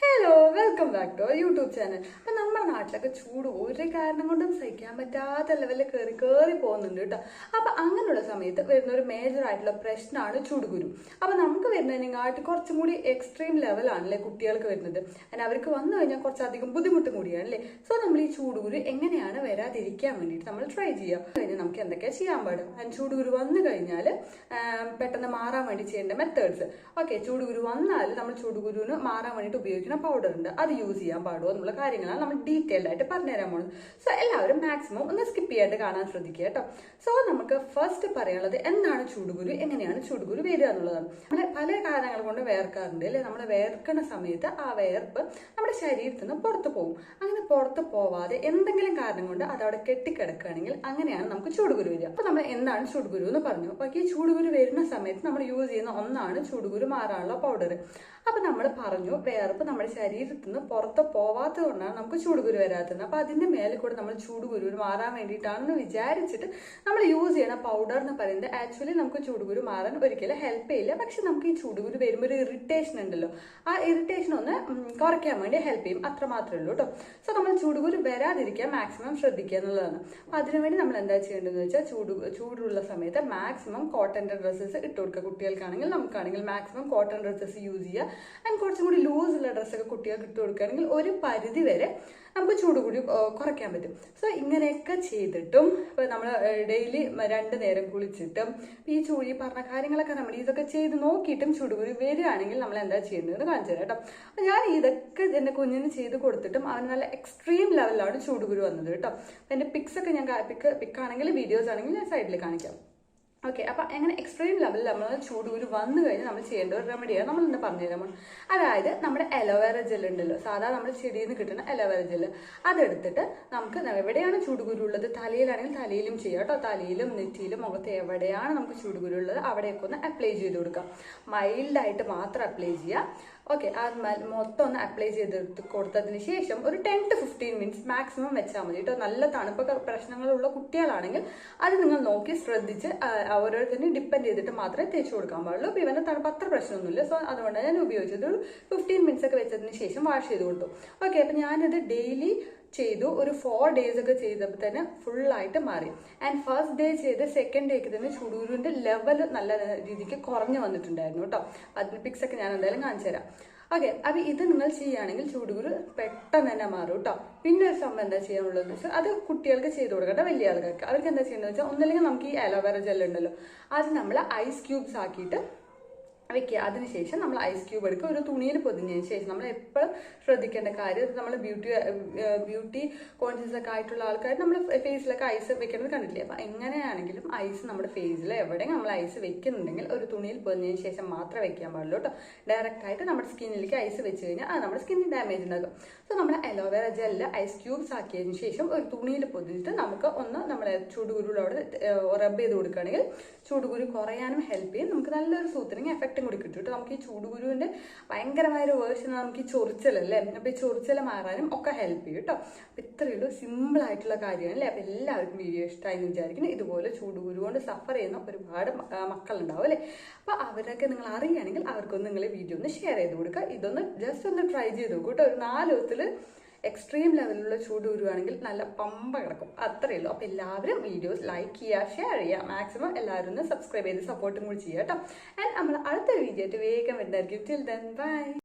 Hello. Welcome back to YouTube channel അപ്പം നമ്മുടെ നാട്ടിലൊക്കെ ചൂട് ഒരു കാരണം കൊണ്ടും സഹിക്കാൻ പറ്റാത്ത ലെവലിൽ കയറി കയറി പോകുന്നുണ്ട് കേട്ടോ അപ്പം അങ്ങനെയുള്ള സമയത്ത് വരുന്ന ഒരു മേജർ ആയിട്ടുള്ള പ്രശ്നമാണ് ചൂടുകുരു അപ്പം നമുക്ക് വരുന്നതിനെക്കാട്ടി കുറച്ചും കൂടി എക്സ്ട്രീം ലെവലാണല്ലേ കുട്ടികൾക്ക് വരുന്നത്. അതിന് അവർക്ക് വന്നു കഴിഞ്ഞാൽ കുറച്ചധികം ബുദ്ധിമുട്ടും കൂടിയാണല്ലേ സോ നമ്മൾ ഈ ചൂടുകുരു എങ്ങനെയാണ് വരാതിരിക്കാൻ വേണ്ടിയിട്ട് നമ്മൾ ട്രൈ ചെയ്യാം. കഴിഞ്ഞാൽ നമുക്ക് എന്തൊക്കെയാണ് ചെയ്യാൻ പാടും? അതിന് ചൂടുകുരു വന്നു കഴിഞ്ഞാൽ പെട്ടെന്ന് മാറാൻ വേണ്ടി ചെയ്യേണ്ട മെത്തേഡ്സ് ഓക്കെ ചൂടുകുരു വന്നാൽ നമ്മൾ ചൂടുകുരുവിന് മാറാൻ വേണ്ടിയിട്ട് ഉപയോഗിക്കുന്ന പൗഡർ ഉണ്ട്. അത് യൂസ് ചെയ്യാൻ പാടുമോ എന്നുള്ള കാര്യങ്ങളാണ് നമ്മൾ ഡീറ്റെയിൽഡ് ആയിട്ട് പറഞ്ഞുതരാൻ പോകുന്നത്. സോ എല്ലാവരും മാക്സിമം ഒന്ന് സ്കിപ്പ് ചെയ്യാണ്ട് കാണാൻ ശ്രദ്ധിക്കുക കേട്ടോ. സോ നമുക്ക് ഫസ്റ്റ് പറയാനുള്ളത് എന്താണ് ചൂടുകുരു എങ്ങനെയാണ് ചൂടുകുരു വരിക എന്നുള്ളതാണ്. നമ്മൾ പല കാരണങ്ങൾ കൊണ്ട് വേർക്കാറുണ്ട് അല്ലെ? നമ്മൾ വേർക്കുന്ന സമയത്ത് ആ വേർപ്പ് നമ്മുടെ ശരീരത്തിൽ നിന്ന് പുറത്തു പോകും. അങ്ങനെ പുറത്ത് പോവാതെ എന്തെങ്കിലും കാരണം കൊണ്ട് അത് അവിടെ കെട്ടിക്കിടക്കുകയാണെങ്കിൽ അങ്ങനെയാണ് നമുക്ക് ചൂടുകുരു വരിക. അപ്പൊ നമ്മൾ എന്താണ് ചൂടുകുരു എന്ന് പറഞ്ഞു. ബാക്കി ചൂടുകുരു വരുന്ന സമയത്ത് നമ്മൾ യൂസ് ചെയ്യുന്ന ഒന്നാണ് ചൂടുകുരു മാറാനുള്ള പൗഡർ അപ്പൊ നമ്മൾ പറഞ്ഞു വേർപ്പ് നമ്മുടെ ശരീരത്തിൽ നിന്ന് പുറത്ത് പോവാത്തത് കൊണ്ടാണ് നമുക്ക് ചൂടുകുരു വരാത്തത്. അപ്പൊ അതിന്റെ മേലെ കൂടെ നമ്മൾ ചൂടുകുരു മാറാൻ വേണ്ടിയിട്ടാണെന്ന് വിചാരിച്ചിട്ട് നമ്മൾ യൂസ് ചെയ്യുന്ന പൗഡർ എന്ന് പറയുന്നത് ആക്ച്വലി നമുക്ക് ചൂടുകുരു മാറാൻ ഒരിക്കലും ഹെൽപ്പ് ചെയ്യില്ല. പക്ഷെ നമുക്ക് ഈ ചൂടുകുരു വരുമ്പോൾ ഒരു ഇറിറ്റേഷൻ ഉണ്ടല്ലോ. ആ ഇറിറ്റേഷൻ ഒന്ന് കുറയ്ക്കാൻ വേണ്ടി ഹെൽപ്പ് ചെയ്യും. അത്ര മാത്രമേ ഉള്ളൂ കേട്ടോ സോ നമ്മൾ ചൂടുകുരു വരാതിരിക്കാൻ മാക്സിമം ശ്രദ്ധിക്കുക എന്നുള്ളതാണ്. അപ്പം അതിനുവേണ്ടി നമ്മൾ എന്താ ചെയ്യേണ്ടതെന്ന് വെച്ചാൽ ചൂട് ചൂടുള്ള സമയത്ത് മാക്സിമം കോട്ടന്റെ ഡ്രസ്സസ് ഇട്ട് കൊടുക്കുക. കുട്ടികൾക്കാണെങ്കിൽ നമുക്കാണെങ്കിൽ മാക്സിമം കോട്ടൺ ഡ്രസ്സസ് യൂസ് ചെയ്യുക. ആൻഡ് കുറച്ചും കൂടി ലൂസ് ഉള്ള ഡ്രസ്സൊക്കെ കുട്ടികൾക്ക് ഇട്ട് കൊടുക്കുകയാണെങ്കിൽ ഒരു പരിധി വരെ നമുക്ക് ചൂട് കൂടി കുറയ്ക്കാൻ പറ്റും. സോ ഇങ്ങനെയൊക്കെ ചെയ്തിട്ടും ഇപ്പം നമ്മൾ ഡെയിലി രണ്ട് നേരം കുളിച്ചിട്ടും ഈ ചൂടി പറഞ്ഞ കാര്യങ്ങളൊക്കെ നമ്മൾ ഇതൊക്കെ ചെയ്ത് നോക്കിയിട്ടും ചൂടുകുരു വരികയാണെങ്കിൽ നമ്മൾ എന്താ ചെയ്യേണ്ടതെന്ന് കാണിച്ചു തരാം കേട്ടോ. അപ്പം ഞാൻ ഇതൊക്കെ എന്റെ കുഞ്ഞിന് ചെയ്ത് കൊടുത്തിട്ടും അവന് നല്ല എക്സ്ട്രീം ലെവലിലാണ് ചൂടുകുരു വന്നത് കേട്ടോ. അപ്പം എന്റെ പിക്സൊക്കെ ഞാൻ പിക്ക് പിക്കാണെങ്കിൽ വീഡിയോസ് ആണെങ്കിൽ ഞാൻ സൈഡിൽ കാണിക്കാം. ഓക്കെ അപ്പൊ അങ്ങനെ എക്സ്ട്രീം ലെവലിൽ നമ്മൾ ചൂടൂര് വന്നു കഴിഞ്ഞാൽ നമ്മൾ ചെയ്യേണ്ട ഒരു റെമഡിയാണ് നമ്മൾ ഇന്ന് പറഞ്ഞുതരാം അതായത് നമ്മുടെ അലോവേറ ജെൽ ഉണ്ടല്ലോ സാധാരണ നമ്മുടെ ചെടിയിൽ നിന്ന് കിട്ടുന്ന അലോവേറ ജെല്ല് അതെടുത്തിട്ട് നമുക്ക് എവിടെയാണ് ചൂടുകുരു ഉള്ളത്? തലയിലാണെങ്കിൽ തലയിലും ചെയ്യാം കേട്ടോ. തലയിലും നെറ്റിയിലും മുഖത്ത് എവിടെയാണ് നമുക്ക് ചൂടുകുരു ഉള്ളത്? അവിടെയൊക്കെ ഒന്ന് അപ്ലൈ ചെയ്ത് കൊടുക്കാം. മൈൽഡായിട്ട് മാത്രം അപ്ലൈ ചെയ്യുക ഓക്കെ ആ മൊത്തം ഒന്ന് അപ്ലൈ ചെയ്തെടുത്ത് കൊടുത്തതിന് ശേഷം ഒരു ten to fifteen minutes maximum വെച്ചാൽ മതി കേട്ടോ നല്ല തണുപ്പൊക്കെ പ്രശ്നങ്ങളുള്ള കുട്ടികളാണെങ്കിൽ അത് നിങ്ങൾ നോക്കി ശ്രദ്ധിച്ച് ഓരോരുത്തരും ഡിപ്പെൻഡ് ചെയ്തിട്ട് മാത്രമേ തേച്ച് കൊടുക്കാൻ പാടുള്ളൂ. അപ്പോൾ ഇവന്റെ തണുപ്പ് അത്ര പ്രശ്നമൊന്നുമില്ല. സോ അതുകൊണ്ട് ഞാൻ ഉപയോഗിച്ചത്. ഒരു ഫിഫ്റ്റീൻ മിനിറ്റ്സ് ഒക്കെ വെച്ചതിന് ശേഷം വാഷ് ചെയ്ത് കൊടുത്തു. ഓക്കെ അപ്പം ഞാനിത് ഡെയിലി ചെയ്തു. ഒരു ഫോർ ഡേയ്സ് ഒക്കെ ചെയ്തപ്പോൾ തന്നെ ഫുള്ളായിട്ട് മാറി. ആൻഡ് ഫസ്റ്റ് ഡേ ചെയ്ത് സെക്കൻഡ് ഡേക്ക് തന്നെ ചുടൂരിന്റെ ലെവൽ നല്ല രീതിക്ക് കുറഞ്ഞു വന്നിട്ടുണ്ടായിരുന്നു കേട്ടോ. അതിന് പിക്സ് ഒക്കെ ഞാൻ എന്തായാലും കാണിച്ചു തരാം. ഓക്കെ അപ്പം ഇത് നിങ്ങൾ ചെയ്യുകയാണെങ്കിൽ ചൂടുകുരു പെട്ടെന്ന് തന്നെ മാറും കേട്ടോ. പിന്നെ ഒരു സംഭവം എന്താ ചെയ്യാനുള്ളതെന്ന് വെച്ചാൽ അത് കുട്ടികൾക്ക് ചെയ്ത് കൊടുക്കട്ടെ വലിയ ആൾക്കാർക്ക് അവർക്ക് എന്താ ചെയ്യുന്നത് വെച്ചാൽ ഒന്നല്ലെങ്കിൽ നമുക്ക് ഈ അലോവേറ ജെൽ ഉണ്ടല്ലോ അത് നമ്മൾ ഐസ് ക്യൂബ്സ് ആക്കിയിട്ട് വെക്കുക. അതിനുശേഷം നമ്മൾ ഐസ് ക്യൂബ് എടുക്കുക. ഒരു തുണിയിൽ പൊതിഞ്ഞതിന് ശേഷം നമ്മൾ എപ്പോഴും ശ്രദ്ധിക്കേണ്ട കാര്യം നമ്മൾ ബ്യൂട്ടി ബ്യൂട്ടി കോൺഷ്യസ് ഒക്കെ ആയിട്ടുള്ള ആൾക്കാർ നമ്മൾ ഫേസിലൊക്കെ ഐസ് വെക്കുന്നത് കണ്ടിട്ടില്ലേ? അപ്പം എങ്ങനെയാണെങ്കിലും ഐസ് നമ്മുടെ ഫേസിൽ എവിടെയും നമ്മൾ ഐസ് വെക്കുന്നുണ്ടെങ്കിൽ ഒരു തുണിയിൽ പൊതിഞ്ഞതിന് ശേഷം മാത്രമേ വെക്കാൻ പാടുള്ളൂ കേട്ടോ. ഡയറക്റ്റ് ആയിട്ട് നമ്മുടെ സ്കിന്നിലേക്ക് ഐസ് വെച്ച് കഴിഞ്ഞാൽ അത് നമ്മുടെ സ്കിന്നിന് ഡാമേജ് ഉണ്ടാകും സോ നമ്മൾ അലോവേറ ജെല്ല് ഐസ് ക്യൂബ്സ് ആക്കിയതിന് ശേഷം ഒരു തുണിയിൽ പൊതിഞ്ഞിട്ട് നമുക്ക് ഒന്ന് നമ്മുടെ ചൂടുകുരുവിടെ റബ്ബ് ചെയ്ത് കൊടുക്കുകയാണെങ്കിൽ ചൂടുകുരു കുറയാനും ഹെൽപ്പ് ചെയ്യും. നമുക്ക് നല്ലൊരു സൂത്രനിങ് എഫക്റ്റും കൂടി കിട്ടും കേട്ടോ നമുക്ക് ഈ ചൂടുകുരുവിന്റെ ഭയങ്കരമായ ഒരു വേർഷൻ നമുക്ക് ഈ ചൊറിച്ചലല്ലേ അപ്പോൾ ഈ ചൊറിച്ചൽ മാറാനും ഒക്കെ ഹെൽപ്പ് ചെയ്യും കേട്ടോ അപ്പോൾ ഇത്രയേ ഉള്ളൂ. സിമ്പിൾ ആയിട്ടുള്ള കാര്യമാണ് അല്ലേ അപ്പോൾ എല്ലാവർക്കും വീഡിയോ ഇഷ്ടമായി എന്ന് വിചാരിക്കുന്നു. ഇതുപോലെ ചൂടുകുരു കൊണ്ട് സഫർ ചെയ്യുന്ന ഒരുപാട് മക്കളുണ്ടാവും അല്ലേ? അപ്പോൾ അവരൊക്കെ നിങ്ങൾ അറിയുകയാണെങ്കിൽ അവർക്കൊന്ന് നിങ്ങൾ വീഡിയോ ഒന്ന് ഷെയർ ചെയ്ത് കൊടുക്കുക. ഇതൊന്ന് ജസ്റ്റ് ഒന്ന് ട്രൈ ചെയ്ത് നോക്കൂ കേട്ടോ ഒരു നാല് ദിവസത്തിൽ എക്സ്ട്രീം ലെവലിലുള്ള ചൂട് വരുവാണെങ്കിൽ നല്ല പമ്പ കിടക്കും. അത്രയേ ഉള്ളൂ. അപ്പോൾ എല്ലാവരും വീഡിയോസ് ലൈക്ക് ചെയ്യുക ഷെയർ ചെയ്യുക മാക്സിമം എല്ലാവരും ഒന്ന് സബ്സ്ക്രൈബ് ചെയ്ത് സപ്പോർട്ടും കൂടി ചെയ്യുക കേട്ടോ. ആൻഡ് നമ്മൾ അടുത്തൊരു വീഡിയോ ആയിട്ട് വേഗം വരുന്നതായിരിക്കും. Till then bye